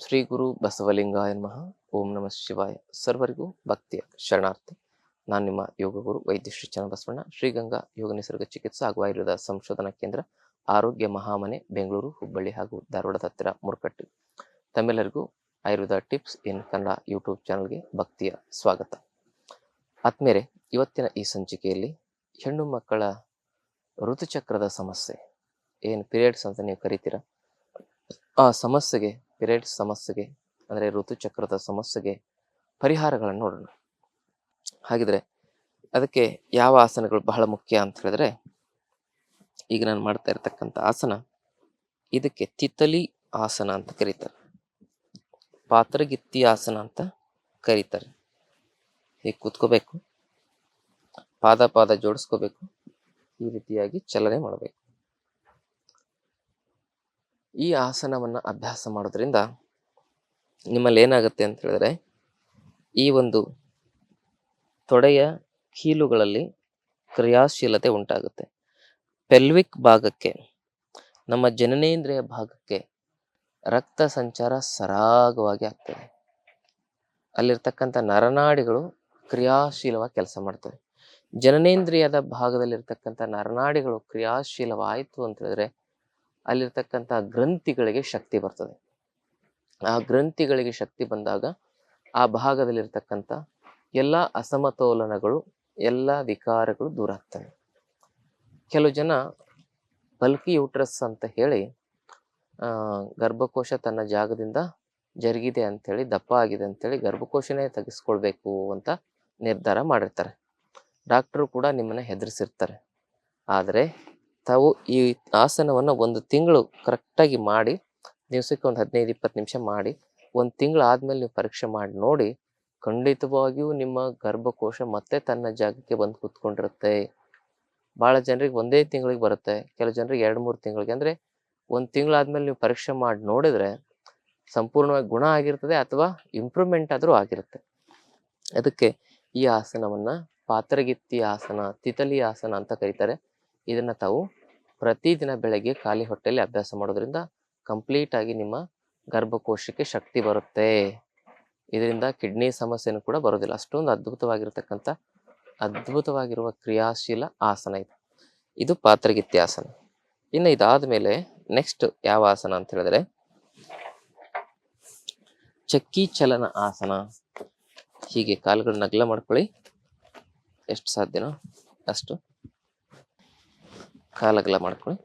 ಶ್ರೀ ಗುರು ಬಸವಲಿಂಗಾಯ ನಮಃ. ಓಂ ನಮಃ ಶಿವಾಯ. ಸರ್ವರಿಗೂ ಭಕ್ತಿಯ ಶರಣಾರ್ಥಿ. ನಾನು ನಿಮ್ಮ ಯೋಗ ಗುರು ವೈದ್ಯ ಶ್ರೀ ಚನ್ನಬಸವಣ್ಣ ಶ್ರೀಗಂಗಾ ಯೋಗ ನಿಸರ್ಗ ಚಿಕಿತ್ಸಾ ಹಾಗೂ ಆಯುರ್ವೇದ ಸಂಶೋಧನಾ ಕೇಂದ್ರ ಆರೋಗ್ಯ ಮಹಾಮನೆ, ಬೆಂಗಳೂರು, ಹುಬ್ಬಳ್ಳಿ ಹಾಗೂ ಧಾರವಾಡದ ಹತ್ತಿರ ಮುರುಕಟ್ಟು. ತಮ್ಮೆಲ್ಲರಿಗೂ Ayurveda tips in Kannada YouTube ಚಾನಲ್ಗೆ ಭಕ್ತಿಯ ಸ್ವಾಗತ. ಆತ್ಮೇರೆ, ಇವತ್ತಿನ ಈ ಸಂಚಿಕೆಯಲ್ಲಿ ಹೆಣ್ಣು ಮಕ್ಕಳ ಋತುಚಕ್ರದ ಸಮಸ್ಯೆ. ಏನು ಪೀರಿಯಡ್ಸ್ ಅಂತ ನೀವು ಕರಿತೀರ? ಆ ಸಮಸ್ಯೆಗೆ ಪಿರಿಯಡ್ಸ್ ಸಮಸ್ಯೆಗೆ, ಅಂದರೆ ಋತುಚಕ್ರದ ಸಮಸ್ಯೆಗೆ ಪರಿಹಾರಗಳನ್ನು ನೋಡೋಣ. ಹಾಗಿದ್ರೆ ಅದಕ್ಕೆ ಯಾವ ಆಸನಗಳು ಬಹಳ ಮುಖ್ಯ ಅಂತ ಹೇಳಿದ್ರೆ, ಈಗ ನಾನು ಮಾಡ್ತಾ ಇರತಕ್ಕಂಥ ಆಸನ ಇದಕ್ಕೆ ತಿತ್ತಲಿ ಆಸನ ಅಂತ ಕರೀತಾರೆ. ಪಾತ್ರಗಿತ್ತಿ ಆಸನ ಅಂತ ಕರೀತಾರೆ. ಹೀಗೆ ಕೂತ್ಕೋಬೇಕು? ಪಾದ ಪಾದ ಜೋಡಿಸ್ಕೋಬೇಕು. ಈ ರೀತಿಯಾಗಿ ಚಲನೆ ಮಾಡಬೇಕು. ಈ ಆಸನವನ್ನು ಅಭ್ಯಾಸ ಮಾಡೋದ್ರಿಂದ ನಿಮ್ಮಲ್ಲಿ ಏನಾಗುತ್ತೆ ಅಂತ ಹೇಳಿದ್ರೆ, ಈ ಒಂದು ತೊಡೆಯ ಕೀಲುಗಳಲ್ಲಿ ಕ್ರಿಯಾಶೀಲತೆ ಉಂಟಾಗುತ್ತೆ. ಪೆಲ್ವಿಕ್ ಭಾಗಕ್ಕೆ, ನಮ್ಮ ಜನನೇಂದ್ರಿಯ ಭಾಗಕ್ಕೆ ರಕ್ತ ಸಂಚಾರ ಸರಾಗವಾಗಿ ಆಗ್ತದೆ. ಅಲ್ಲಿರ್ತಕ್ಕಂಥ ನರನಾಡಿಗಳು ಕ್ರಿಯಾಶೀಲವಾಗಿ ಕೆಲಸ ಮಾಡ್ತವೆ. ಜನನೇಂದ್ರಿಯದ ಭಾಗದಲ್ಲಿರ್ತಕ್ಕಂಥ ನರನಾಡಿಗಳು ಕ್ರಿಯಾಶೀಲವಾಯಿತು ಅಂತ ಹೇಳಿದ್ರೆ ಅಲ್ಲಿರ್ತಕ್ಕಂಥ ಗ್ರಂಥಿಗಳಿಗೆ ಶಕ್ತಿ ಬರ್ತದೆ. ಆ ಗ್ರಂಥಿಗಳಿಗೆ ಶಕ್ತಿ ಬಂದಾಗ ಆ ಭಾಗದಲ್ಲಿರ್ತಕ್ಕಂಥ ಎಲ್ಲ ಅಸಮತೋಲನಗಳು, ಎಲ್ಲ ವಿಕಾರಗಳು ದೂರ ಆಗ್ತವೆ. ಕೆಲವು ಜನ ಬಲ್ಕಿ ಯೂಟ್ರಸ್ ಅಂತ ಹೇಳಿ ಗರ್ಭಕೋಶ ತನ್ನ ಜಾಗದಿಂದ ಜರುಗಿದೆ ಅಂಥೇಳಿ ದಪ್ಪ ಆಗಿದೆ ಅಂಥೇಳಿ ಗರ್ಭಕೋಶನೇ ತೆಗೆಸ್ಕೊಳ್ಬೇಕು ಅಂತ ನಿರ್ಧಾರ ಮಾಡಿರ್ತಾರೆ. ಡಾಕ್ಟರು ಕೂಡ ನಿಮ್ಮನ್ನ ಹೆದರಿಸಿರ್ತಾರೆ. ಆದರೆ ತಾವು ಈ ಆಸನವನ್ನು ಒಂದು ತಿಂಗಳು ಕರೆಕ್ಟಾಗಿ ಮಾಡಿ, ದಿವಸಕ್ಕೆ ಒಂದು ಹದಿನೈದು, ಇಪ್ಪತ್ತು ನಿಮಿಷ ಮಾಡಿ, ಒಂದು ತಿಂಗಳು ಆದಮೇಲೆ ನೀವು ಪರೀಕ್ಷೆ ಮಾಡಿ ನೋಡಿ, ಖಂಡಿತವಾಗಿಯೂ ನಿಮ್ಮ ಗರ್ಭಕೋಶ ಮತ್ತೆ ತನ್ನ ಜಾಗಕ್ಕೆ ಬಂದು ಕೂತ್ಕೊಂಡಿರುತ್ತೆ. ಭಾಳ ಜನರಿಗೆ ಒಂದೇ ತಿಂಗಳಿಗೆ ಬರುತ್ತೆ ಕೆಲವು ಜನರಿಗೆ ಎರಡು, ಮೂರು ತಿಂಗಳಿಗೆ. ಅಂದರೆ ಒಂದು ತಿಂಗಳಾದ್ಮೇಲೆ ನೀವು ಪರೀಕ್ಷೆ ಮಾಡಿ ನೋಡಿದರೆ ಸಂಪೂರ್ಣವಾಗಿ ಗುಣ ಆಗಿರ್ತದೆ ಅಥವಾ ಇಂಪ್ರೂವ್ಮೆಂಟ್ ಆದರೂ ಆಗಿರುತ್ತೆ. ಅದಕ್ಕೆ ಈ ಆಸನವನ್ನು ಪಾತ್ರಗಿತ್ತಿ ಆಸನ, ತಿತಲಿ ಆಸನ ಅಂತ ಕರೀತಾರೆ. ಇದನ್ನು ತಾವು ಪ್ರತಿದಿನ ಬೆಳಗ್ಗೆ ಖಾಲಿ ಹೊಟ್ಟೆಯಲ್ಲಿ ಅಭ್ಯಾಸ ಮಾಡೋದ್ರಿಂದ ಕಂಪ್ಲೀಟ್ ಆಗಿ ನಿಮ್ಮ ಗರ್ಭಕೋಶಕ್ಕೆ ಶಕ್ತಿ ಬರುತ್ತೆ. ಇದರಿಂದ ಕಿಡ್ನಿ ಸಮಸ್ಯೆನೂ ಕೂಡ ಬರೋದಿಲ್ಲ. ಅಷ್ಟೊಂದು ಅದ್ಭುತವಾಗಿರ್ತಕ್ಕಂಥ, ಅದ್ಭುತವಾಗಿರುವ ಕ್ರಿಯಾಶೀಲ ಆಸನ ಇದು. ಇದು ಪಾತ್ರಗಿತ್ತಿ ಇನ್ನು ಇದಾದ ಮೇಲೆ ನೆಕ್ಸ್ಟ್ ಯಾವ ಆಸನ ಅಂತ ಹೇಳಿದ್ರೆ, ಚಕ್ಕಿ ಚಲನ ಆಸನ. ಹೀಗೆ ಕಾಲುಗಳು ನಗ್ಲ ಮಾಡ್ಕೊಳ್ಳಿ. ಎಷ್ಟು ಸಾಧ್ಯನೋ ಅಷ್ಟು. ಕಾಲಗಲ ಮಾಡ್ಕೊಳ್ಳಿ.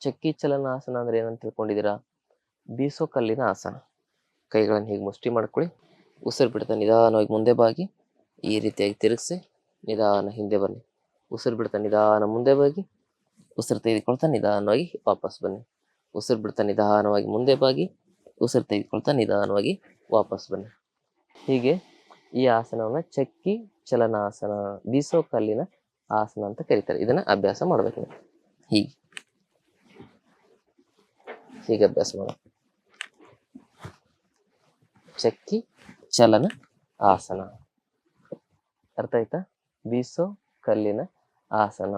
ಚಕ್ಕಿ ಚಲನ ಆಸನ ಅಂದ್ರೆ ಏನಂತ ತಿಳ್ಕೊಂಡಿದ್ದೀರಾ? ಬೀಸೋ ಕಲ್ಲಿನ ಆಸನ. ಕೈಗಳನ್ನು ಹೀಗೆ ಮುಷ್ಟಿ ಮಾಡ್ಕೊಳ್ಳಿ. ಉಸಿರು ಬಿಡ್ತಾ ನಿಧಾನವಾಗಿ ಮುಂದೆ ಬಾಗಿ. ಈ ರೀತಿಯಾಗಿ ತಿರುಗಿಸಿ ನಿಧಾನ ಹಿಂದೆ ಬನ್ನಿ. ಉಸಿರು ಬಿಡ್ತಾ ನಿಧಾನ ಮುಂದೆ ಬಾಗಿ. ಉಸಿರು ತೆಗೆದುಕೊಳ್ತಾ ನಿಧಾನವಾಗಿ ವಾಪಸ್ ಬನ್ನಿ. ಉಸಿರು ಬಿಡ್ತಾ ನಿಧಾನವಾಗಿ ಮುಂದೆ ಬಾಗಿ. ಉಸಿರು ತೆಗೆದುಕೊಳ್ತಾ ನಿಧಾನವಾಗಿ ವಾಪಸ್ ಬನ್ನಿ. ಹೀಗೆ ಈ ಆಸನವನ್ನು ಚಕ್ಕಿ ಚಲನಾಸನ ಬೀಸೋ ಕಲ್ಲಿನ ಆಸನ ಅಂತ ಕರೀತಾರೆ. ಇದನ್ನ ಅಭ್ಯಾಸ ಮಾಡ್ಬೇಕು. ಹೀಗೆ. ಹೀಗೆ ಅಭ್ಯಾಸ ಮಾಡ ಚಕ್ಕಿ, ಚಲನ, ಆಸನ. ಅರ್ಥ ಆಯ್ತಾ? ಬೀಸೋ, ಕಲ್ಲಿನ ಆಸನ.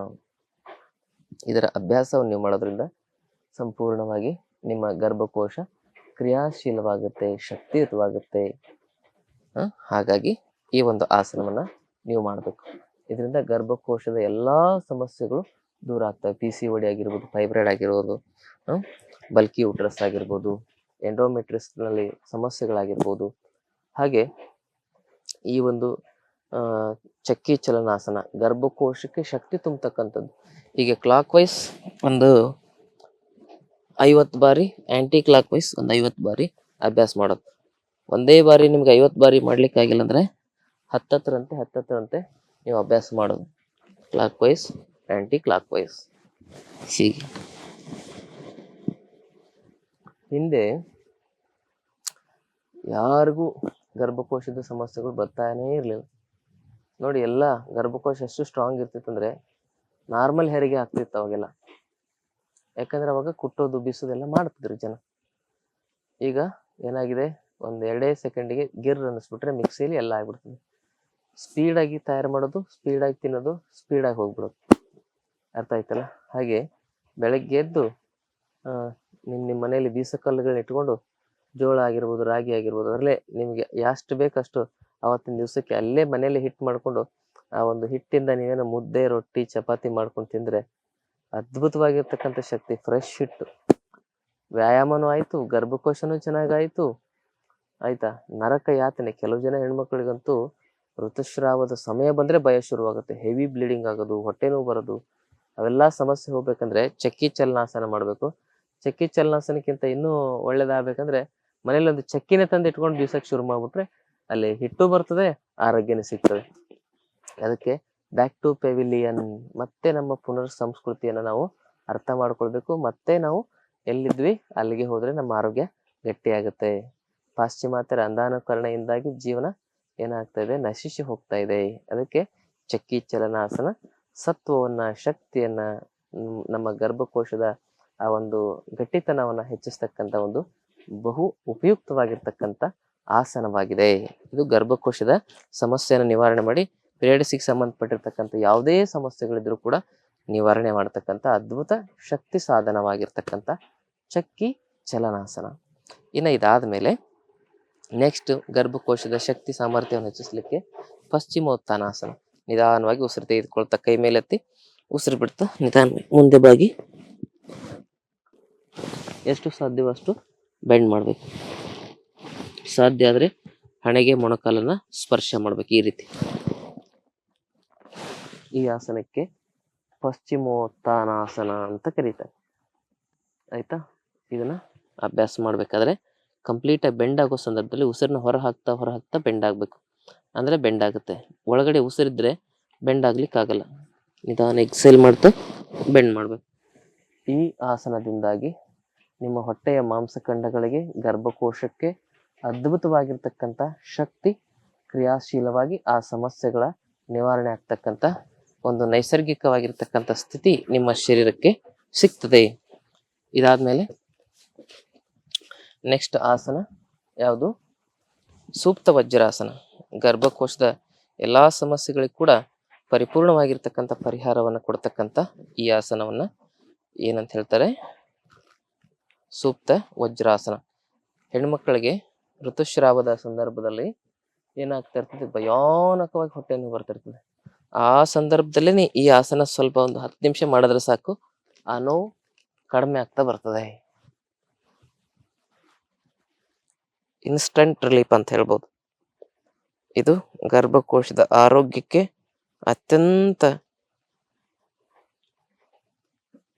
ಇದರ ಅಭ್ಯಾಸವನ್ನು ನೀವು ಮಾಡೋದ್ರಿಂದ ಸಂಪೂರ್ಣವಾಗಿ ನಿಮ್ಮ ಗರ್ಭಕೋಶ ಕ್ರಿಯಾಶೀಲವಾಗುತ್ತೆ, ಶಕ್ತಿಯುತವಾಗುತ್ತೆ? ಹಾಗಾಗಿ ಈ ಒಂದು ಆಸನವನ್ನ ನೀವು ಮಾಡಬೇಕು. ಇದರಿಂದ ಗರ್ಭಕೋಶದ ಎಲ್ಲ ಸಮಸ್ಯೆಗಳು ದೂರ ಆಗ್ತವೆ. ಪಿ ಸಿ ಒಡಿ ಆಗಿರ್ಬೋದು ಫೈಬ್ರಾಯ್ಡ್ ಆಗಿರ್ಬೋದು ಬಲ್ಕಿ ಉಟ್ರಸ್ ಆಗಿರ್ಬೋದು ಎಂಡೋಮೆಟ್ರಿಸ್ನಲ್ಲಿ ಸಮಸ್ಯೆಗಳಾಗಿರ್ಬೋದು. ಹಾಗೆ ಈ ಒಂದು ಚಕ್ಕಿ ಚಲನಾಸನ, ಗರ್ಭಕೋಶಕ್ಕೆ ಶಕ್ತಿ ತುಂಬತಕ್ಕಂಥದ್ದು. ಹೀಗೆ ಕ್ಲಾಕ್ ವೈಸ್ ಒಂದು ಐವತ್ತು ಬಾರಿ ಆ್ಯಂಟಿ ಕ್ಲಾಕ್ ವೈಸ್ ಒಂದು ಐವತ್ತು ಬಾರಿ ಅಭ್ಯಾಸ ಮಾಡೋದು. ಒಂದೇ ಬಾರಿ ನಿಮ್ಗೆ ಐವತ್ತು ಬಾರಿ ಮಾಡ್ಲಿಕ್ಕೆ ಅಂದರೆ ಅಂದ್ರೆ ಹತ್ತತ್ತರಂತೆ ಹತ್ತತ್ತರಂತೆ ನೀವು ಅಭ್ಯಾಸ ಮಾಡೋದು. Clockwise anticlockwise ಹೀಗೆ. ಹಿಂದೆ ಯಾರಿಗೂ ಗರ್ಭಕೋಶದ ಸಮಸ್ಯೆಗಳು ಬರ್ತಾನೇ ಇರಲಿಲ್ಲ. ನೋಡಿ, ಎಲ್ಲ ಗರ್ಭಕೋಶ ಎಷ್ಟು ಸ್ಟ್ರಾಂಗ್ ಇರ್ತಿತ್ತು ಅಂದ್ರೆ ನಾರ್ಮಲ್ ಹೆರಿಗೆ ಆಗ್ತಿತ್ತು ಅವಾಗೆಲ್ಲ? ಯಾಕಂದ್ರೆ ಅವಾಗ ಕುಟ್ಟೋದು, ಬಿಸೋದೆಲ್ಲ ಮಾಡ್ತಿದ್ರು ಜನ. ಈಗ ಏನಾಗಿದೆ? ಒಂದು ಎರಡೇ ಸೆಕೆಂಡಿಗೆ ಗಿರ್ ಅನ್ನಿಸ್ಬಿಟ್ರೆ ಮಿಕ್ಸಿಲಿ ಎಲ್ಲ ಆಗ್ಬಿಡ್ತದೆ. ಸ್ಪೀಡಾಗಿ ತಯಾರು ಮಾಡೋದು, ಸ್ಪೀಡಾಗಿ ತಿನ್ನೋದು, ಸ್ಪೀಡಾಗಿ ಹೋಗ್ಬಿಡೋದು. ಅರ್ಥ ಆಯ್ತಲ್ಲ? ಹಾಗೆ ಬೆಳಗ್ಗೆ ಎದ್ದು ನಿಮ್ಮ ನಿಮ್ಮ ಮನೆಯಲ್ಲಿ ಬೀಸಕಲ್ಲುಗಳನ್ನ ಇಟ್ಕೊಂಡು, ಜೋಳ ಆಗಿರ್ಬೋದು, ರಾಗಿ ಆಗಿರ್ಬೋದು, ಅದರಲ್ಲೇ ನಿಮಗೆ ಎಷ್ಟು ಬೇಕಷ್ಟು ಅವತ್ತಿನ ದಿವಸಕ್ಕೆ ಅಲ್ಲೇ ಮನೆಯಲ್ಲಿ ಹಿಟ್ಟು ಮಾಡಿಕೊಂಡು, ಆ ಒಂದು ಹಿಟ್ಟಿಂದ ನೀವೇನೋ ಮುದ್ದೆ, ರೊಟ್ಟಿ, ಚಪಾತಿ ಮಾಡ್ಕೊಂಡು ತಿಂದರೆ ಅದ್ಭುತವಾಗಿರ್ತಕ್ಕಂಥ ಶಕ್ತಿ ಫ್ರೆಶ್ ಹಿಟ್ಟು. ವ್ಯಾಯಾಮನೂ ಆಯಿತು, ಗರ್ಭಕೋಶನೂ ಚೆನ್ನಾಗಾಯಿತು. ಆಯ್ತಾ? ನರಕ ಯಾತನೆ. ಕೆಲವು ಜನ ಹೆಣ್ಮಕ್ಳಿಗಂತೂ ಋತುಸ್ರಾವದ ಸಮಯ ಬಂದ್ರೆ ಭಯ ಶುರುವಾಗುತ್ತೆ. ಹೆವಿ ಬ್ಲೀಡಿಂಗ್ ಆಗೋದು, ಹೊಟ್ಟೆ ನೋವು ಬರೋದು, ಅವೆಲ್ಲ ಸಮಸ್ಯೆ ಹೋಗ್ಬೇಕಂದ್ರೆ ಚಕ್ಕಿ ಚಲನಾಸನ ಮಾಡಬೇಕು. ಚಕ್ಕಿ ಚಲನಾಸನಕ್ಕಿಂತ ಇನ್ನೂ ಒಳ್ಳೇದಾಗಬೇಕಂದ್ರೆ ಮನೇಲಿ ಒಂದು ಚಕ್ಕಿನೇ ತಂದು ಇಟ್ಕೊಂಡು ಬೀಸಕ್ಕೆ ಶುರು ಮಾಡಿಬಿಟ್ರೆ ಅಲ್ಲಿ ಹಿಟ್ಟು ಬರ್ತದೆ, ಆರೋಗ್ಯನೂ ಸಿಗ್ತದೆ. ಅದಕ್ಕೆ ಬ್ಯಾಕ್ ಟು ಪೆವಿಲಿಯನ್ ಮತ್ತೆ ನಮ್ಮ ಪುನರ್ ಸಂಸ್ಕೃತಿಯನ್ನು ನಾವು ಅರ್ಥ ಮಾಡ್ಕೊಳ್ಬೇಕು. ಮತ್ತೆ ನಾವು ಎಲ್ಲಿದ್ವಿ? ಅಲ್ಲಿಗೆ ಹೋದರೆ ನಮ್ಮ ಆರೋಗ್ಯ ಗಟ್ಟಿಯಾಗುತ್ತೆ. ಪಾಶ್ಚಿಮಾತ್ಯರ ಅಂಧಾನುಕರಣೆಯಿಂದಾಗಿ ಜೀವನ ಏನಾಗ್ತಾ ಇದೆ ನಶಿಸಿ ಹೋಗ್ತಾ ಇದೆ. ಅದಕ್ಕೆ ಚಕ್ಕಿ ಚಲನಾಸನ ಸತ್ವವನ್ನ, ಶಕ್ತಿಯನ್ನ ನಮ್ಮ ಗರ್ಭಕೋಶದ ಆ ಒಂದು ಗಟ್ಟಿತನವನ್ನ ಹೆಚ್ಚಿಸ್ತಕ್ಕಂಥ ಒಂದು ಬಹು ಉಪಯುಕ್ತವಾಗಿರ್ತಕ್ಕಂಥ ಆಸನವಾಗಿದೆ. ಇದು ಗರ್ಭಕೋಶದ ಸಮಸ್ಯೆಯನ್ನು ನಿವಾರಣೆ ಮಾಡಿ ಪೀರಿಯಡ್ಸಿಗೆ ಸಂಬಂಧಪಟ್ಟಿರ್ತಕ್ಕಂಥ ಯಾವುದೇ ಸಮಸ್ಯೆಗಳಿದ್ರೂ ಕೂಡ ನಿವಾರಣೆ ಮಾಡತಕ್ಕಂಥ ಅದ್ಭುತ ಶಕ್ತಿ ಸಾಧನವಾಗಿರ್ತಕ್ಕಂಥ ಚಕ್ಕಿ ಚಲನಾಸನ. ಇನ್ನು ಇದಾದ್ಮೇಲೆ ನೆಕ್ಸ್ಟ್ ಗರ್ಭಕೋಶದ ಶಕ್ತಿ ಸಾಮರ್ಥ್ಯವನ್ನು ಹೆಚ್ಚಿಸಲಿಕ್ಕೆ ಪಶ್ಚಿಮೋತ್ಥಾನಾಸನ ನಿಧಾನವಾಗಿ ಉಸಿರು ತೆಗೆದುಕೊಳ್ತಾ ಕೈ ಮೇಲೆತ್ತಿ ಉಸಿರು ಬಿಡ್ತಾ ನಿಧಾನವಾಗಿ ಮುಂದೆ ಬಾಗಿ. ಎಷ್ಟು ಸಾಧ್ಯವೋ ಅಷ್ಟು ಬೆಂಡ್ ಮಾಡಬೇಕು. ಸಾಧ್ಯ ಆದರೆ ಹಣೆಗೆ ಮೊಣಕಾಲನ್ನ ಸ್ಪರ್ಶ ಮಾಡಬೇಕು ಈ ರೀತಿ. ಈ ಆಸನಕ್ಕೆ ಪಶ್ಚಿಮೋತ್ಥಾನಾಸನ ಅಂತ ಕರೀತಾರೆ. ಆಯ್ತಾ? ಇದನ್ನ ಅಭ್ಯಾಸ ಮಾಡ್ಬೇಕಾದ್ರೆ ಕಂಪ್ಲೀಟ್ ಆಗಿ ಬೆಂಡ್ ಆಗೋ ಸಂದರ್ಭದಲ್ಲಿ ಉಸಿರನ್ನ ಹೊರ ಹಾಕ್ತಾ ಹೊರ ಹಾಕ್ತಾ ಬೆಂಡ್ ಆಗಬೇಕು. ಅಂದ್ರೆ ಬೆಂಡ್ ಆಗುತ್ತೆ. ಒಳಗಡೆ ಉಸಿರಿದ್ರೆ ಬೆಂಡ್ ಆಗ್ಲಿಕ್ಕೆ ಆಗಲ್ಲ. ನಿಧಾನ ಎಕ್ಸೆಲ್ ಮಾಡ್ತಾ ಬೆಂಡ್ ಮಾಡಬೇಕು. ಈ ಆಸನದಿಂದಾಗಿ ನಿಮ್ಮ ಹೊಟ್ಟೆಯ ಮಾಂಸಖಂಡಗಳಿಗೆ, ಗರ್ಭಕೋಶಕ್ಕೆ ಅದ್ಭುತವಾಗಿರ್ತಕ್ಕಂಥ ಶಕ್ತಿ ಕ್ರಿಯಾಶೀಲವಾಗಿ ಆ ಸಮಸ್ಯೆಗಳ ನಿವಾರಣೆ ಆಗ್ತಕ್ಕಂಥ ಒಂದು ನೈಸರ್ಗಿಕವಾಗಿರ್ತಕ್ಕಂಥ ಸ್ಥಿತಿ ನಿಮ್ಮ ಶರೀರಕ್ಕೆ ಸಿಗ್ತದೆ. ಇದಾದ್ಮೇಲೆ ನೆಕ್ಸ್ಟ್ ಆಸನ ಯಾವುದು? ಸೂಪ್ತ ವಜ್ರಾಸನ. ಗರ್ಭಕೋಶದ ಎಲ್ಲ ಸಮಸ್ಯೆಗಳಿಗೆ ಕೂಡ ಪರಿಪೂರ್ಣವಾಗಿರ್ತಕ್ಕಂಥ ಪರಿಹಾರವನ್ನು ಕೊಡ್ತಕ್ಕಂಥ ಈ ಆಸನವನ್ನ ಏನಂತ ಹೇಳ್ತಾರೆ? ಸೂಪ್ತ ವಜ್ರಾಸನ. ಹೆಣ್ಮಕ್ಕಳಿಗೆ ಋತುಸ್ರಾವದ ಸಂದರ್ಭದಲ್ಲಿ ಏನಾಗ್ತಾ ಇರ್ತದೆ? ಭಯಾನಕವಾಗಿ ಹೊಟ್ಟೆ ನೋವು ಬರ್ತಿರ್ತದೆ ಆ ಸಂದರ್ಭದಲ್ಲೇ ಈ ಆಸನ ಸ್ವಲ್ಪ ಒಂದು ಹತ್ತು ನಿಮಿಷ ಮಾಡಿದ್ರೆ ಸಾಕು. ಆ ನೋವು ಕಡಿಮೆ ಆಗ್ತಾ ಬರ್ತದೆ. ಇನ್ಸ್ಟಂಟ್ ರಿಲೀಫ್ ಅಂತ ಹೇಳ್ಬೋದು. ಇದು ಗರ್ಭಕೋಶದ ಆರೋಗ್ಯಕ್ಕೆ ಅತ್ಯಂತ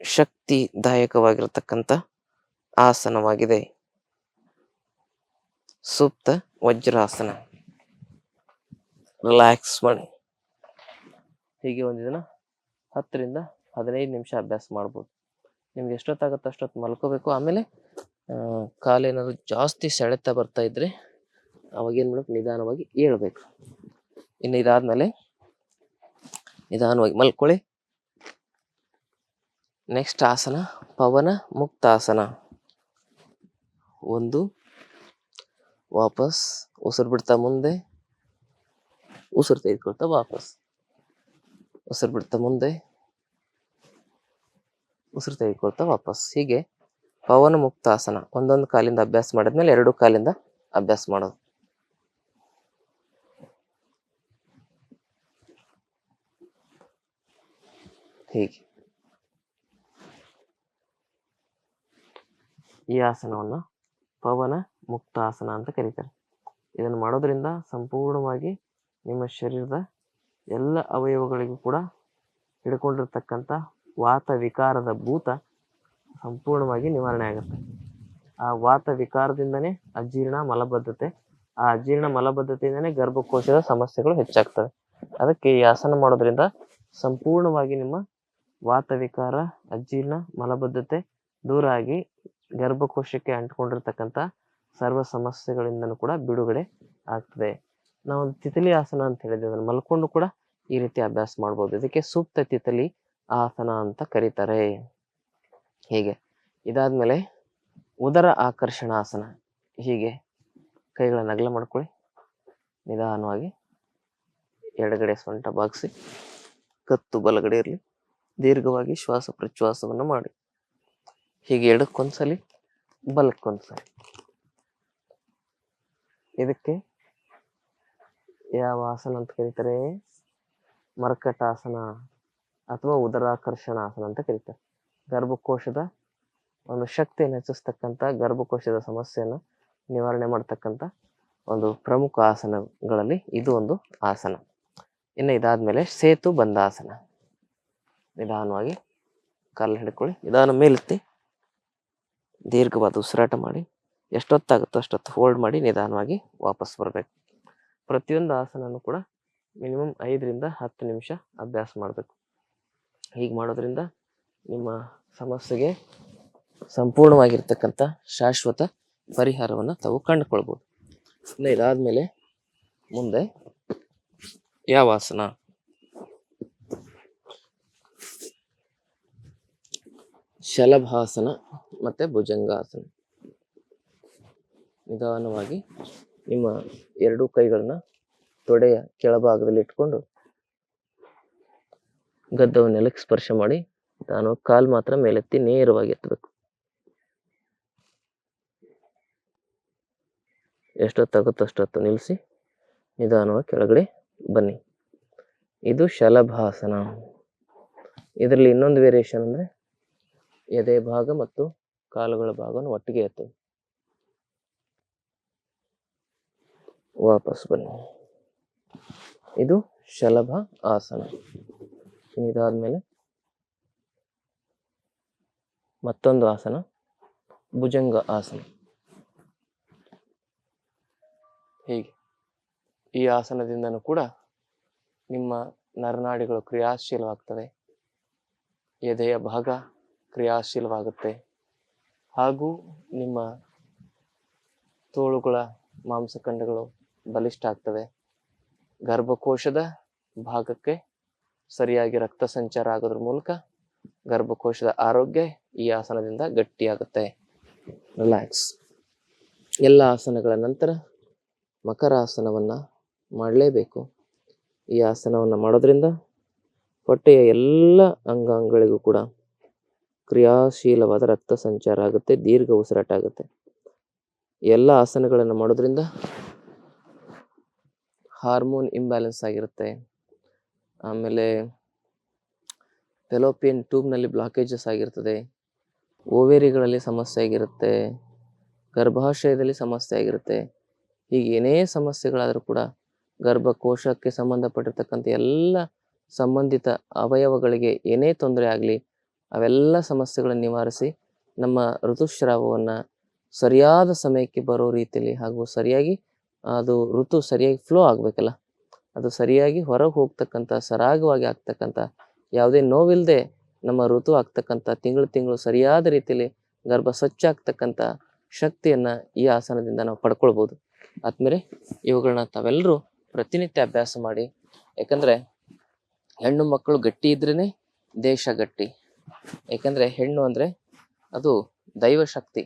ಶಕ್ತಿದಾಯಕವಾಗಿರತಕ್ಕಂಥ ಆಸನವಾಗಿದೆ. ಸೂಕ್ತ ವಜ್ರಾಸನ. ರಿಲ್ಯಾಕ್ಸ್ ಮಾಡಿ. ಹೀಗೆ ಒಂದು ದಿನ ಹತ್ತರಿಂದ ಹದಿನೈದು ನಿಮಿಷ ಅಭ್ಯಾಸ ಮಾಡ್ಬೋದು. ನಿಮ್ಗೆ ಎಷ್ಟೊತ್ತಾಗುತ್ತೆ ಅಷ್ಟೊತ್ತು ಮಲ್ಕೋಬೇಕು. ಆಮೇಲೆ ಕಾಲೇನಾದ್ರು ಜಾಸ್ತಿ ಸೆಳೆತ ಬರ್ತಾ ಇದ್ರೆ ಅವಾಗ ಏನ್ ಮಾಡ್ಬೇಕು? ನಿಧಾನವಾಗಿ ಏಳ್ಬೇಕು. ಇನ್ನು ಇದಾದ್ಮೇಲೆ ನಿಧಾನವಾಗಿ ಮಲ್ಕೊಳ್ಳಿ. ನೆಕ್ಸ್ಟ್ ಆಸನ, ಪವನ ಮುಕ್ತಾಸನ. ಒಂದು, ವಾಪಸ್ ಉಸಿರು ಬಿಡ್ತಾ ಮುಂದೆ, ಉಸಿರು ತೆಗೆದುಕೊಳ್ತಾ ವಾಪಸ್. ಉಸಿರು ಬಿಡ್ತಾ ಮುಂದೆ, ಉಸಿರು ತೆಗೆದುಕೊಳ್ತಾ ವಾಪಸ್. ಹೀಗೆ ಪವನ ಮುಕ್ತಾಸನ. ಒಂದೊಂದು ಕಾಲಿಂದ ಅಭ್ಯಾಸ ಮಾಡಿದ್ಮೇಲೆ ಎರಡು ಕಾಲಿಂದ ಅಭ್ಯಾಸ ಮಾಡೋದು. ಹೀಗೆ. ಈ ಆಸನವನ್ನ ಪವನ ಮುಕ್ತಾಸನ ಅಂತ ಕರೀತಾರೆ. ಇದನ್ನು ಮಾಡೋದ್ರಿಂದ ಸಂಪೂರ್ಣವಾಗಿ ನಿಮ್ಮ ಶರೀರದ ಎಲ್ಲ ಅವಯವಗಳಿಗೂ ಕೂಡ ಹಿಡ್ಕೊಂಡಿರ್ತಕ್ಕಂಥ ವಾತ ವಿಕಾರದ ಭೂತ ಸಂಪೂರ್ಣವಾಗಿ ನಿವಾರಣೆ ಆಗುತ್ತೆ. ಆ ವಾತ ವಿಕಾರದಿಂದನೇ ಅಜೀರ್ಣ ಮಲಬದ್ಧತೆ, ಆ ಅಜೀರ್ಣ ಮಲಬದ್ಧತೆಯಿಂದನೇ ಗರ್ಭಕೋಶದ ಸಮಸ್ಯೆಗಳು ಹೆಚ್ಚಾಗ್ತವೆ. ಅದಕ್ಕೆ ಈ ಆಸನ ಮಾಡೋದ್ರಿಂದ ಸಂಪೂರ್ಣವಾಗಿ ನಿಮ್ಮ ವಾತ ವಿಕಾರ ಅಜೀರ್ಣ ಮಲಬದ್ಧತೆ ದೂರ ಆಗಿ ಗರ್ಭಕೋಶಕ್ಕೆ ಅಂಟ್ಕೊಂಡಿರ್ತಕ್ಕಂಥ ಸರ್ವ ಸಮಸ್ಯೆಗಳಿಂದನೂ ಕೂಡ ಬಿಡುಗಡೆ ಆಗ್ತದೆ. ನಾವು ತಿತಲಿ ಆಸನ ಅಂತ ಹೇಳಿದ್ವಿ, ಅದನ್ನು ಮಲ್ಕೊಂಡು ಕೂಡ ಈ ರೀತಿ ಅಭ್ಯಾಸ ಮಾಡ್ಬೋದು. ಇದಕ್ಕೆ ಸೂಕ್ತ ತಿತಲಿ ಆಸನ ಅಂತ ಕರೀತಾರೆ. ಹೀಗೆ. ಇದಾದ್ಮೇಲೆ ಉದರ ಆಕರ್ಷಣಾಸನ. ಹೀಗೆ ಕೈಗಳನ್ನ ಅಗಲ ಮಾಡ್ಕೊಳ್ಳಿ. ನಿಧಾನವಾಗಿ ಎಡಗಡೆ ಸೊಂಟ ಬಾಗಿಸಿ, ಕತ್ತು ಬಲಗಡೆ ಇರಲಿ. ದೀರ್ಘವಾಗಿ ಶ್ವಾಸ ಪ್ರಶ್ವಾಸವನ್ನು ಮಾಡಿ. ಹೀಗೆ ಎಡಕ್ಕೊಂದ್ಸಲಿ, ಬಲಕ್ಕೊಂದ್ಸಲಿ. ಇದಕ್ಕೆ ಯಾವ ಆಸನ ಅಂತ ಕರೀತಾರೆ? ಮರ್ಕಟಾಸನ ಅಥವಾ ಉದರಾಕರ್ಷಣ ಆಸನ ಅಂತ ಕರೀತಾರೆ. ಗರ್ಭಕೋಶದ ಒಂದು ಶಕ್ತಿಯನ್ನು ಹೆಚ್ಚಿಸ್ತಕ್ಕಂಥ ಗರ್ಭಕೋಶದ ಸಮಸ್ಯೆಯನ್ನು ನಿವಾರಣೆ ಮಾಡ್ತಕ್ಕಂಥ ಒಂದು ಪ್ರಮುಖ ಆಸನಗಳಲ್ಲಿ ಇದು ಒಂದು ಆಸನ. ಇನ್ನು ಇದಾದ್ಮೇಲೆ ಸೇತು ಬಂದಾಸನ ನಿಧಾನವಾಗಿ ಕಾಲು ಹಿಡ್ಕೊಳ್ಳಿ. ನಿಧಾನ ಮೇಲೆತ್ತಿ ದೀರ್ಘವಾದ ಉಸಿರಾಟ ಮಾಡಿ, ಎಷ್ಟೊತ್ತಾಗುತ್ತೋ ಅಷ್ಟೊತ್ತು ಹೋಲ್ಡ್ ಮಾಡಿ ನಿಧಾನವಾಗಿ ವಾಪಸ್ ಬರಬೇಕು. ಪ್ರತಿಯೊಂದು ಆಸನನೂ ಕೂಡ ಮಿನಿಮಮ್ ಐದರಿಂದ ಹತ್ತು ನಿಮಿಷ ಅಭ್ಯಾಸ ಮಾಡಬೇಕು. ಹೀಗೆ ಮಾಡೋದ್ರಿಂದ ನಿಮ್ಮ ಸಮಸ್ಯೆಗೆ ಸಂಪೂರ್ಣವಾಗಿರ್ತಕ್ಕಂಥ ಶಾಶ್ವತ ಪರಿಹಾರವನ್ನು ತಾವು ಕಂಡುಕೊಳ್ಬೋದು. ಇನ್ನು ಇದಾದ್ಮೇಲೆ ಮುಂದೆ ಯಾವ ಆಸನ ಶಲಭಾಸನ ಮತ್ತೆ ಭುಜಂಗಾಸನ. ನಿಧಾನವಾಗಿ ನಿಮ್ಮ ಎರಡೂ ಕೈಗಳನ್ನ ತೊಡೆಯ ಕೆಳಭಾಗದಲ್ಲಿ ಇಟ್ಕೊಂಡು ಗದ್ದವನ್ನೆಲ್ಲಕ್ಕೆ ಸ್ಪರ್ಶ ಮಾಡಿ ನಾನು ಕಾಲು ಮಾತ್ರ ಮೇಲೆತ್ತಿ ನೇರವಾಗಿ ಎತ್ತಬೇಕು ಎಷ್ಟೊತ್ತಾಗುತ್ತೋ ಅಷ್ಟೊತ್ತು ನಿಲ್ಲಿಸಿ, ನಿಧಾನವಾಗಿ ಕೆಳಗಡೆ ಬನ್ನಿ. ಇದು ಶಲಭಾಸನ. ಇದರಲ್ಲಿ ಇನ್ನೊಂದು ವೇರಿಯೇಷನ್ ಅಂದರೆ ಎದೆ ಭಾಗ ಮತ್ತು ಕಾಲುಗಳ ಭಾಗವನ್ನು ಒಟ್ಟಿಗೆ ಎತ್ತು ವಾಪಸ್ ಬನ್ನಿ. ಇದು ಶಲಭ ಆಸನ ಇದಾದ್ಮೇಲೆ ಮತ್ತೊಂದು ಆಸನ, ಭುಜಂಗ ಆಸನ. ಹೀಗೆ. ಈ ಆಸನದಿಂದನೂ ಕೂಡ ನಿಮ್ಮ ನರನಾಡಿಗಳು ಕ್ರಿಯಾಶೀಲವಾಗ್ತವೆ. ಎದೆಯ ಭಾಗ ಕ್ರಿಯಾಶೀಲವಾಗುತ್ತೆ. ಹಾಗೂ ನಿಮ್ಮ ತೋಳುಗಳ ಮಾಂಸಖಂಡಗಳು ಬಲಿಷ್ಠ ಆಗ್ತವೆ ಗರ್ಭಕೋಶದ ಭಾಗಕ್ಕೆ ಸರಿಯಾಗಿ ರಕ್ತ ಸಂಚಾರ ಆಗೋದ್ರ ಮೂಲಕ ಗರ್ಭಕೋಶದ ಆರೋಗ್ಯ ಈ ಆಸನದಿಂದ ಗಟ್ಟಿಯಾಗುತ್ತೆ. ರಿಲ್ಯಾಕ್ಸ್ ಎಲ್ಲ ಆಸನಗಳ ನಂತರ ಮಕರಾಸನವನ್ನು ಮಾಡಲೇಬೇಕು. ಈ ಆಸನವನ್ನು ಮಾಡೋದ್ರಿಂದ ಹೊಟ್ಟೆಯ ಎಲ್ಲ ಅಂಗಾಂಗಗಳಿಗೂ ಕೂಡ ಕ್ರಿಯಾಶೀಲವಾದ ರಕ್ತ ಸಂಚಾರ ಆಗುತ್ತೆ, ದೀರ್ಘ ಉಸಿರಾಟ ಆಗುತ್ತೆ. ಎಲ್ಲ ಆಸನಗಳನ್ನು ಮಾಡೋದ್ರಿಂದ ಹಾರ್ಮೋನ್ ಇಂಬ್ಯಾಲೆನ್ಸ್ ಆಗಿರುತ್ತೆ. ಆಮೇಲೆ ಫೆಲೋಪಿಯನ್ ಟ್ಯೂಬ್ನಲ್ಲಿ ಬ್ಲಾಕೇಜಸ್ ಆಗಿರ್ತದೆ. ಓವೇರಿಗಳಲ್ಲಿ ಸಮಸ್ಯೆ ಆಗಿರುತ್ತೆ, ಗರ್ಭಾಶಯದಲ್ಲಿ ಸಮಸ್ಯೆ ಆಗಿರುತ್ತೆ. ಹೀಗೆ ಏನೇ ಸಮಸ್ಯೆಗಳಾದರೂ ಕೂಡ ಗರ್ಭಕೋಶಕ್ಕೆ ಸಂಬಂಧಪಟ್ಟಿರ್ತಕ್ಕಂಥ ಎಲ್ಲ ಸಂಬಂಧಿತ ಅವಯವಗಳಿಗೆ ಏನೇ ತೊಂದರೆ ಆಗಲಿ, ಅವೆಲ್ಲ ಸಮಸ್ಯೆಗಳನ್ನು ನಿವಾರಿಸಿ ನಮ್ಮ ಋತುಸ್ರಾವವನ್ನು ಸರಿಯಾದ ಸಮಯಕ್ಕೆ ಬರೋ ರೀತಿಯಲ್ಲಿ ಹಾಗೂ ಸರಿಯಾಗಿ ಅದು ಋತು ಸರಿಯಾಗಿ ಫ್ಲೋ ಆಗಬೇಕಲ್ಲ, ಅದು ಸರಿಯಾಗಿ ಹೊರಗೆ ಹೋಗ್ತಕ್ಕಂಥ, ಸರಾಗವಾಗಿ ಆಗ್ತಕ್ಕಂಥ ಯಾವುದೇ ನೋವಿಲ್ಲದೆ ನಮ್ಮ ಋತು ಆಗ್ತಕ್ಕಂಥ ತಿಂಗಳು ತಿಂಗಳು ಸರಿಯಾದ ರೀತಿಯಲ್ಲಿ ಗರ್ಭ ಸ್ವಚ್ಛ ಆಗ್ತಕ್ಕಂಥ ಶಕ್ತಿಯನ್ನು ಈ ಆಸನದಿಂದ ನಾವು ಪಡ್ಕೊಳ್ಬೋದು. ಆದ್ಮೇಲೆ ಇವುಗಳನ್ನ ತಾವೆಲ್ಲರೂ ಪ್ರತಿನಿತ್ಯ ಅಭ್ಯಾಸ ಮಾಡಿ ಯಾಕಂದರೆ ಹೆಣ್ಣು ಮಕ್ಕಳು ಗಟ್ಟಿ ಇದ್ರೇನೆ ದೇಶ ಗಟ್ಟಿ. ಯಾಕಂದ್ರೆ ಹೆಣ್ಣು ಅಂದರೆ ಅದು ದೈವ ಶಕ್ತಿ,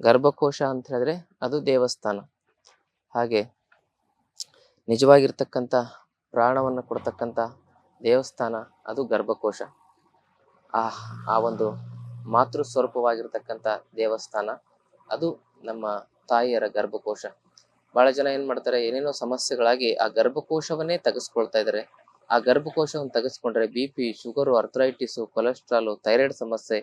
ಗರ್ಭಕೋಶ ಅಂತ ಹೇಳಿದ್ರೆ ಅದು ದೇವಸ್ಥಾನ. ಹಾಗೆ ನಿಜವಾಗಿರ್ತಕ್ಕಂಥ ಪ್ರಾಣವನ್ನು ಕೊಡ್ತಕ್ಕಂಥ ದೇವಸ್ಥಾನ ಅದು ಗರ್ಭಕೋಶ. ಆ ಆ ಒಂದು ಮಾತೃ ಸ್ವರೂಪವಾಗಿರ್ತಕ್ಕಂಥ ದೇವಸ್ಥಾನ. ಅದು ನಮ್ಮ ತಾಯಿಯರ ಗರ್ಭಕೋಶ. ಬಹಳ ಜನ ಏನ್ ಮಾಡ್ತಾರೆ, ಏನೇನೋ ಸಮಸ್ಯೆಗಳಾಗಿ ಆ ಗರ್ಭಕೋಶವನ್ನೇ ತೆಗೆಸ್ಕೊಳ್ತಾ ಇದ್ದಾರೆ ಆ ಗರ್ಭಕೋಶವನ್ನು ತೆಗೆಸ್ಕೊಂಡ್ರೆ B P, sugar, arthritis, cholesterol, thyroid ಸಮಸ್ಯೆ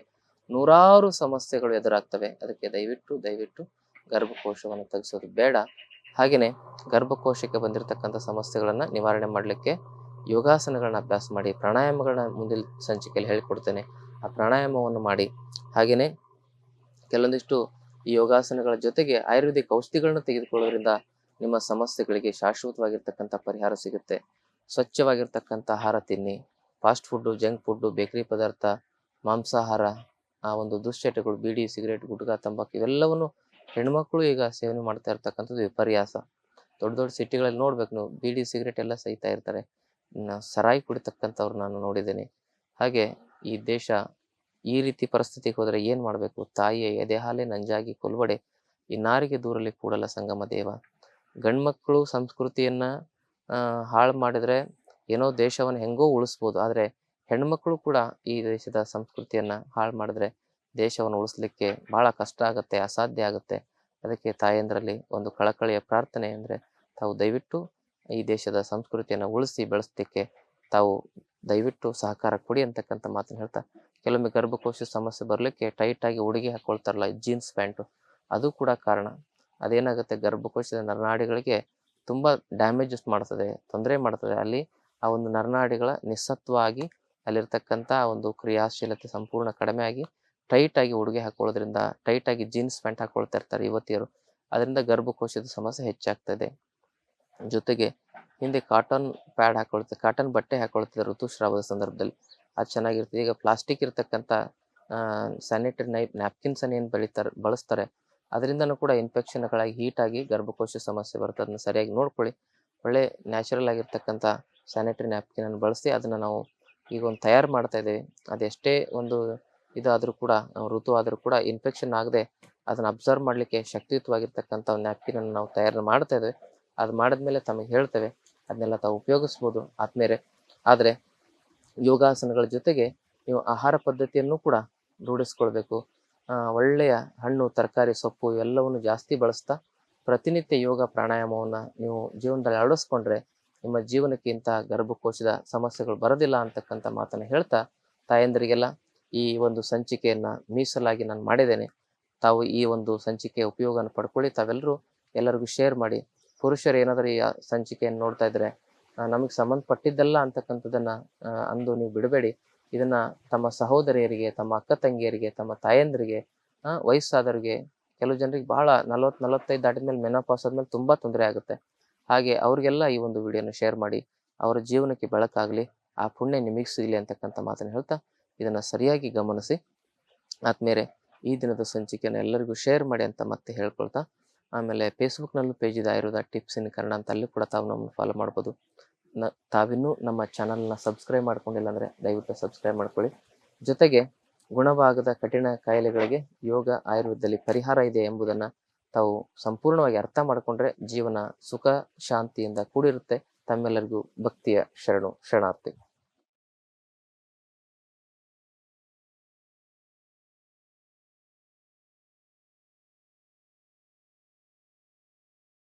ನೂರಾರು ಸಮಸ್ಯೆಗಳು ಎದುರಾಗ್ತವೆ. ಅದಕ್ಕೆ ದಯವಿಟ್ಟು ದಯವಿಟ್ಟು ಗರ್ಭಕೋಶವನ್ನು ತೆಗೆಸೋದು ಬೇಡ. ಹಾಗೆಯೇ ಗರ್ಭಕೋಶಕ್ಕೆ ಬಂದಿರತಕ್ಕಂಥ ಸಮಸ್ಯೆಗಳನ್ನು ನಿವಾರಣೆ ಮಾಡಲಿಕ್ಕೆ ಯೋಗಾಸನಗಳನ್ನ ಅಭ್ಯಾಸ ಮಾಡಿ, ಪ್ರಾಣಾಯಾಮಗಳನ್ನ ಮುಂದಿನ ಸಂಚಿಕೆಯಲ್ಲಿ ಹೇಳಿಕೊಡ್ತೇನೆ. ಆ ಪ್ರಾಣಾಯಾಮವನ್ನು ಮಾಡಿ ಹಾಗೆಯೇ ಕೆಲವೊಂದಿಷ್ಟು ಈ ಯೋಗಾಸನಗಳ ಜೊತೆಗೆ ಆಯುರ್ವೇದಿಕ್ ಔಷಧಿಗಳನ್ನ ತೆಗೆದುಕೊಳ್ಳೋದ್ರಿಂದ ನಿಮ್ಮ ಸಮಸ್ಯೆಗಳಿಗೆ ಶಾಶ್ವತವಾಗಿರ್ತಕ್ಕಂಥ ಪರಿಹಾರ ಸಿಗುತ್ತೆ. ಸ್ವಚ್ಛವಾಗಿರ್ತಕ್ಕಂಥ ಆಹಾರ ತಿನ್ನಿ fast food junk food bakery ಪದಾರ್ಥ, ಮಾಂಸಾಹಾರ, ಆ ಒಂದು ದುಶ್ಚಟಗಳು, ಬೀಡಿ, ಸಿಗರೇಟ್, ಗುಟ್ಕಾ, ತಂಬಾಕು ಇವೆಲ್ಲವನ್ನು ಹೆಣ್ಮಕ್ಳು ಈಗ ಸೇವನೆ ಮಾಡ್ತಾ ಇರ್ತಕ್ಕಂಥದ್ದು ವಿಪರ್ಯಾಸ. ದೊಡ್ಡ ದೊಡ್ಡ ಸಿಟಿಗಳಲ್ಲಿ ನೋಡ್ಬೇಕು ನೀವು, ಬೀಡಿ, ಸಿಗರೇಟ್ ಎಲ್ಲ ಸಹಿತಾ ಇರ್ತಾರೆ. ಸರಾಯಿ ಕುಡಿತಕ್ಕಂಥವ್ರು ನಾನು ನೋಡಿದ್ದೇನೆ. ಹಾಗೆ ಈ ದೇಶ ಈ ರೀತಿ ಪರಿಸ್ಥಿತಿಗೆ ಹೋದರೆ ಏನು ಮಾಡಬೇಕು? ತಾಯಿಯ ಎದೆ ಹಾಲೆ ನಂಜಾಗಿ ಕೊಲ್ಬಡೆ ಈ ನಾರಿಗೆ ಕೂಡಲ್ಲ ಕೂಡಲ ಸಂಗಮ ದೇವ. ಗಂಡ್ಮಕ್ಳು ಸಂಸ್ಕೃತಿಯನ್ನ ಹಾಳು ಮಾಡಿದರೆ ಏನೋ ದೇಶವನ್ನು ಹೆಂಗೋ ಉಳಿಸ್ಬೋದು. ಆದರೆ ಹೆಣ್ಮಕ್ಳು ಕೂಡ ಈ ದೇಶದ ಸಂಸ್ಕೃತಿಯನ್ನ ಹಾಳು ಮಾಡಿದ್ರೆ ದೇಶವನ್ನು ಉಳಿಸ್ಲಿಕ್ಕೆ ಬಹಳ ಕಷ್ಟ ಆಗುತ್ತೆ, ಅಸಾಧ್ಯ ಆಗುತ್ತೆ. ಅದಕ್ಕೆ ತಾಯಂದ್ರಲ್ಲಿ ಒಂದು ಕಳಕಳಿಯ ಪ್ರಾರ್ಥನೆ ಅಂದರೆ ತಾವು ದಯವಿಟ್ಟು ಈ ದೇಶದ ಸಂಸ್ಕೃತಿಯನ್ನು ಉಳಿಸಿ ಬೆಳೆಸಲಿಕ್ಕೆ ತಾವು ದಯವಿಟ್ಟು ಸಹಕಾರ ಕೊಡಿ ಅಂತಕ್ಕಂಥ ಮಾತನ್ನು ಹೇಳ್ತಾ, ಕೆಲವೊಮ್ಮೆ ಗರ್ಭಕೋಶ ಸಮಸ್ಯೆ ಬರಲಿಕ್ಕೆ ಟೈಟ್ ಆಗಿ ಉಡುಗೆ ಹಾಕೊಳ್ತಾರಲ್ಲ ಜೀನ್ಸ್ ಪ್ಯಾಂಟು ಅದು ಕೂಡ ಕಾರಣ. ಅದೇನಾಗುತ್ತೆ, ಗರ್ಭಕೋಶದ ನರನಾಡಿಗಳಿಗೆ ತುಂಬ ಡ್ಯಾಮೇಜಸ್ ಮಾಡ್ತದೆ, ತೊಂದರೆ ಮಾಡ್ತದೆ. ಅಲ್ಲಿ ಆ ಒಂದು ನರನಾಡಿಗಳ ನಿಸ್ಸತ್ವ ಆಗಿ ಅಲ್ಲಿರ್ತಕ್ಕಂಥ ಒಂದು ಕ್ರಿಯಾಶೀಲತೆ ಸಂಪೂರ್ಣ ಕಡಿಮೆ ಆಗಿ ಟೈಟ್ ಆಗಿ ಉಡುಗೆ ಹಾಕೊಳ್ಳೋದ್ರಿಂದ ಟೈಟ್ ಆಗಿ ಜೀನ್ಸ್ ಪ್ಯಾಂಟ್ ಹಾಕೊಳ್ತಾ ಇರ್ತಾರೆ ಯುವತಿಯರು. ಅದರಿಂದ ಗರ್ಭಕೋಶದ ಸಮಸ್ಯೆ ಹೆಚ್ಚಾಗ್ತದೆ ಜೊತೆಗೆ ಹಿಂದೆ ಕಾಟನ್ ಪ್ಯಾಡ್ ಹಾಕೊಳ್ತ ಕಾಟನ್ ಬಟ್ಟೆ ಹಾಕೊಳ್ತಿದ್ದ ಋತುಸ್ರಾವದ ಸಂದರ್ಭದಲ್ಲಿ. ಅದು ಚೆನ್ನಾಗಿರ್ತದೆ. ಈಗ ಪ್ಲಾಸ್ಟಿಕ್ ಇರ್ತಕ್ಕಂಥ ಸ್ಯಾನಿಟರಿ ನೈಪ್ ನ್ಯಾಪ್ಕಿನ್ಸ್ ಅನ್ನು ಏನು ಬೆಳಿತಾರೆ, ಬಳಸ್ತಾರೆ. ಅದರಿಂದನೂ ಕೂಡ ಇನ್ಫೆಕ್ಷನ್ಗಳಾಗಿ ಹೀಟಾಗಿ ಗರ್ಭಕೋಶ ಸಮಸ್ಯೆ ಬರುತ್ತೆ. ಅದನ್ನ ಸರಿಯಾಗಿ ನೋಡ್ಕೊಳ್ಳಿ. ಒಳ್ಳೆ ನ್ಯಾಚುರಲ್ ಆಗಿರ್ತಕ್ಕಂಥ ಸ್ಯಾನಿಟರಿ ನ್ಯಾಪ್ಕಿನ್ ಅನ್ನು ಬಳಸಿ ಅದನ್ನು ನಾವು ಈಗ ಒಂದು ತಯಾರು ಮಾಡ್ತಾ ಇದ್ದೇವೆ. ಅದೆಷ್ಟೇ ಒಂದು ಇದಾದರೂ ಕೂಡ ಋತು ಆದರೂ ಕೂಡ ಇನ್ಫೆಕ್ಷನ್ ಆಗದೆ ಅದನ್ನು ಅಬ್ಸರ್ವ್ ಮಾಡಲಿಕ್ಕೆ ಶಕ್ತಿಯುತವಾಗಿರ್ತಕ್ಕಂಥ ಒಂದು ನ್ಯಾಪ್ಕಿನ್ ಅನ್ನು ನಾವು ತಯಾರು ಮಾಡ್ತಾ ಇದ್ದೇವೆ. ಅದು ಮಾಡಿದ್ಮೇಲೆ ತಮಗೆ ಹೇಳ್ತೇವೆ ಅದನ್ನೆಲ್ಲ ತಾವು ಉಪಯೋಗಿಸ್ಬೋದು ಆದ್ಮೇಲೆ. ಆದರೆ ಯೋಗಾಸನಗಳ ಜೊತೆಗೆ ನೀವು ಆಹಾರ ಪದ್ಧತಿಯನ್ನು ಕೂಡ ರೂಢಿಸ್ಕೊಳ್ಬೇಕು. ಒಳ್ಳೆಯ ಹಣ್ಣು, ತರಕಾರಿ, ಸೊಪ್ಪು ಎಲ್ಲವನ್ನು ಜಾಸ್ತಿ ಬಳಸ್ತಾ ಪ್ರತಿನಿತ್ಯ ಯೋಗ ಪ್ರಾಣಾಯಾಮವನ್ನು ನೀವು ಜೀವನದಲ್ಲಿ ಅಳವಡಿಸ್ಕೊಂಡ್ರೆ ನಿಮ್ಮ ಜೀವನಕ್ಕೆ ಇಂತಹ ಗರ್ಭಕೋಶದ ಸಮಸ್ಯೆಗಳು ಬರೋದಿಲ್ಲ ಅಂತಕ್ಕಂಥ ಮಾತನ್ನು ಹೇಳ್ತಾ ತಾಯಂದರಿಗೆಲ್ಲ ಈ ಒಂದು ಸಂಚಿಕೆಯನ್ನ ಮೀಸಲಾಗಿ ನಾನು ಮಾಡಿದ್ದೇನೆ. ತಾವು ಈ ಒಂದು ಸಂಚಿಕೆಯ ಉಪಯೋಗನ ಪಡ್ಕೊಳ್ಳಿ. ತಾವೆಲ್ಲರೂ ಎಲ್ಲರಿಗೂ ಶೇರ್ ಮಾಡಿ. ಪುರುಷರು ಏನಾದರೂ ಈ ಸಂಚಿಕೆಯನ್ನು ನೋಡ್ತಾ ಇದ್ರೆ ನಮಗೆ ಸಂಬಂಧಪಟ್ಟಿದ್ದಲ್ಲ ಅಂತಕ್ಕಂಥದ್ದನ್ನ ಅಂದು ನೀವು ಬಿಡಬೇಡಿ. ಇದನ್ನ ತಮ್ಮ ಸಹೋದರಿಯರಿಗೆ, ತಮ್ಮ ಅಕ್ಕ ತಂಗಿಯರಿಗೆ, ತಮ್ಮ ತಾಯಂದಿರಿಗೆ ವಯಸ್ಸಾದವರಿಗೆ, ಕೆಲವು ಜನರಿಗೆ ಬಹಳ ನಲವತ್ತು ನಲವತ್ತೈದು ದಾಟಿದ್ಮೇಲೆ ಮೆನೋಪಾಸ್ ಆದ್ಮೇಲೆ ತುಂಬಾ ತೊಂದರೆ ಆಗುತ್ತೆ. ಹಾಗೆ ಅವ್ರಿಗೆಲ್ಲ ಈ ಒಂದು ವಿಡಿಯೋನ ಶೇರ್ ಮಾಡಿ, ಅವರ ಜೀವನಕ್ಕೆ ಬೆಳಕಾಗ್ಲಿ, ಆ ಪುಣ್ಯ ನಿಮಗೆ ಸಿಗಲಿ ಅಂತಕ್ಕಂಥ ಮಾತನ್ನು ಹೇಳ್ತಾ ಇದನ್ನ ಸರಿಯಾಗಿ ಗಮನಿಸಿ. ಆದ್ಮೇಲೆ ಈ ದಿನದ ಸಂಚಿಕೆಯನ್ನು ಎಲ್ಲರಿಗೂ ಶೇರ್ ಮಾಡಿ ಅಂತ ಮತ್ತೆ ಹೇಳ್ಕೊಳ್ತಾ ಆಮೇಲೆ ಫೇಸ್ಬುಕ್ನಲ್ಲೂ ಪೇಜ್ ಇದೆ, ಆಯುರ್ವೇದ ಟಿಪ್ಸ್ ಇನ್ ಕನ್ನಡ ಅಂತ ಅಲ್ಲಿ ಕೂಡ ತಾವು ನಮ್ಮನ್ನು ಫಾಲೋ ಮಾಡ್ಬೋದು. ನ, ತಾವಿನ್ನೂ ನಮ್ಮ ಚಾನಲ್ನ ಸಬ್ಸ್ಕ್ರೈಬ್ ಮಾಡ್ಕೊಂಡಿಲ್ಲ ಅಂದರೆ ದಯವಿಟ್ಟು ಸಬ್ಸ್ಕ್ರೈಬ್ ಮಾಡ್ಕೊಳ್ಳಿ. ಜೊತೆಗೆ ಗುಣವಾಗದ ಕಠಿಣ ಕಾಯಿಲೆಗಳಿಗೆ ಯೋಗ ಆಯುರ್ವೇದದಲ್ಲಿ ಪರಿಹಾರ ಇದೆ ಎಂಬುದನ್ನು ತಾವು ಸಂಪೂರ್ಣವಾಗಿ ಅರ್ಥ ಮಾಡಿಕೊಂಡ್ರೆ ಜೀವನ ಸುಖ, ಶಾಂತಿಯಿಂದ ಕೂಡಿರುತ್ತೆ. ತಮ್ಮೆಲ್ಲರಿಗೂ ಭಕ್ತಿಯ ಶರಣು, ಶರಣಾರ್ಥಿ.